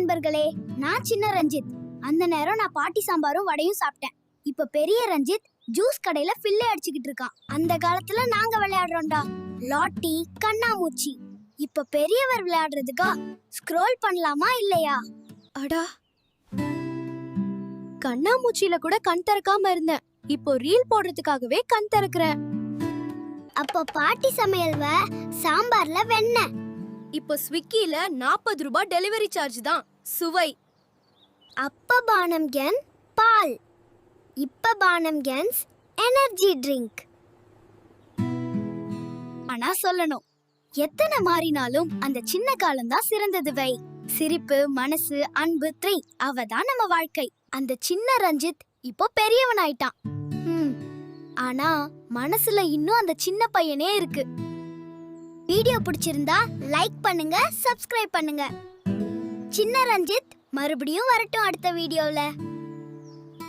நண்பர்களே நான் சின்ன ரஞ்சித். அந்த நேரம் நான் பாட்டி சாம்பாரும் வடையும் சாப்பிட்டேன். இப்ப பெரிய ரஞ்சித் ஜூஸ் கடையில ஃபில்லே அடிச்சுக்கிட்டு இருக்கான். அந்த காலத்துல நாங்க விளையாடுறோம்டா. லாட்டி கண்ணாமூச்சி. இப்ப பெரியவர் விளையாடுறதுக்கா ஸ்க்ரோல் பண்ணலாமா இல்லையா? அடா. கண்ணாமூச்சியில கூட கண் திறக்காம இருந்தேன். இப்போ ரீல் போடுறதுக்காகவே கண் திறக்கிறேன். அப்ப பாட்டி சமையல்வ சாம்பார்ல வெண்ணெய். இப்போ ஸ்விக்கில நாற்பது ரூபாய் டெலிவரி சார்ஜ் தான். சுவை. அப்ப பானம் கேன் பால். இப்ப பானம் கேன்ஸ் எனர்ஜி ட்ரிங்க். ஆனா சொல்லணும். எத்தனை மாறினாலும் அந்த சின்ன காலம் தான் சிறந்தது வை. சிரிப்பு மனசு அன்பு த்ரீ அவ தான் நம்ம வாழ்க்கை. அந்த சின்ன ரஞ்சித் இப்போ பெரியவன் ஆயிட்டான் ஆனா மனசுல இன்னும் அந்த சின்ன பையனே இருக்கு. வீடியோ பிடிச்சிருந்தா லைக் பண்ணுங்க சப்ஸ்கிரைப் பண்ணுங்க. சின்ன ரஞ்சித் மறுபடியும் வரட்டும் அடுத்த வீடியோவில்